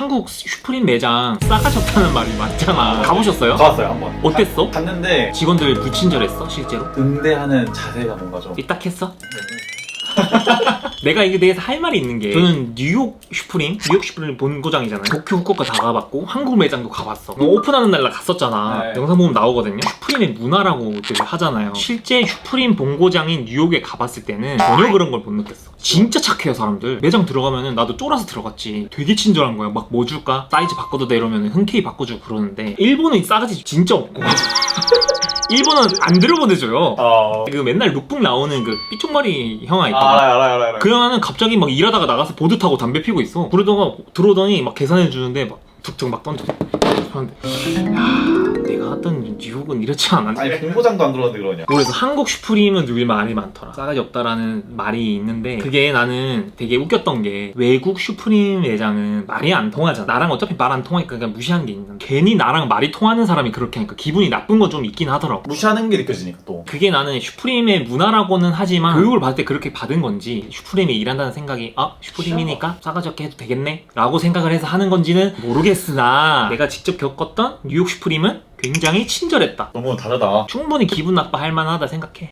한국 슈프림 매장 싸가지 없다는 말이 많잖아. 가보셨어요? 가봤어요 한번 어땠어? 갔는데 직원들 불친절했어 실제로? 응대하는 자세가 뭔가 좀 삐딱했어? 내가 이게 대해서 할 말이 있는 게 저는 뉴욕 슈프림, 뉴욕 슈프림 본고장이잖아요. 도쿄, 후쿠오카 다 가봤고 한국 매장도 가봤어. 뭐 오픈하는 날나 갔었잖아. 네. 영상 보면 나오거든요. 슈프림의 문화라고 되게 하잖아요. 실제 슈프림 본고장인 뉴욕에 가봤을 때는 전혀 그런 걸 못 느꼈어. 진짜 착해요 사람들. 매장 들어가면은 나도 쫄아서 들어갔지. 되게 친절한 거야. 막 뭐 줄까? 사이즈 바꿔도 돼 이러면 흔쾌히 바꿔주고 그러는데 일본은 싸가지 진짜 없고 일본은 안 들어보내줘요. 어... 그 맨날 룩북 나오는 그 삐쪽머리 형아 아, 있거든. 알아요 알아요 알아요 그 형아는 갑자기 막 일하다가 나가서 보드 타고 담배 피고 있어. 그러다가 들어오더니 막 계산해 주는데 막 툭툭 막 던져. 하는데 야 내가 갔던 뉴욕은 이렇지 않았네. 아니 본고장도 안 들어갔는데 그러냐 그래서 한국 슈프림은 늘 말이 많더라. 싸가지 없다라는 말이 있는데 그게 나는 되게 웃겼던 게 외국 슈프림 매장은 말이 안 통하잖아. 나랑 어차피 말 안 통하니까 그냥 무시하는 게 있는데 괜히 나랑 말이 통하는 사람이 그렇게 하니까 기분이 나쁜 건 좀 있긴 하더라고. 무시하는 게 느껴지니까 또 그게 나는 슈프림의 문화라고는 하지만 교육을 받을 때 그렇게 받은 건지 슈프림이 일한다는 생각이 아 슈프림이니까 싸가지 없게 해도 되겠네 라고 생각을 해서 하는 건지는 모르겠으나 내가 직접 겪었던 뉴욕 슈프림은 굉장히 친절했다. 너무 다르다. 충분히 기분 나빠할 만하다 생각해